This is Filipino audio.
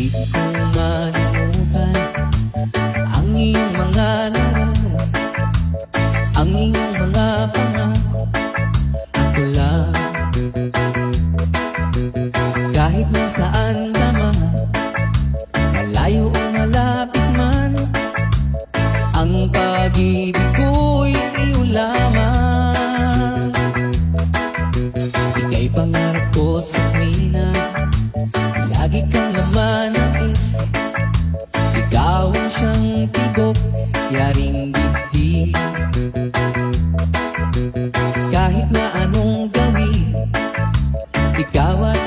Di Ang iyong mga Ang iyong mga pangako. Ako lang man Malayo o malapit man Ang pag-ibig ko'y iyo lamang Ika'y pangarap ko sa hinang yaring dibdib. Kahit na anong gawin Ikaw at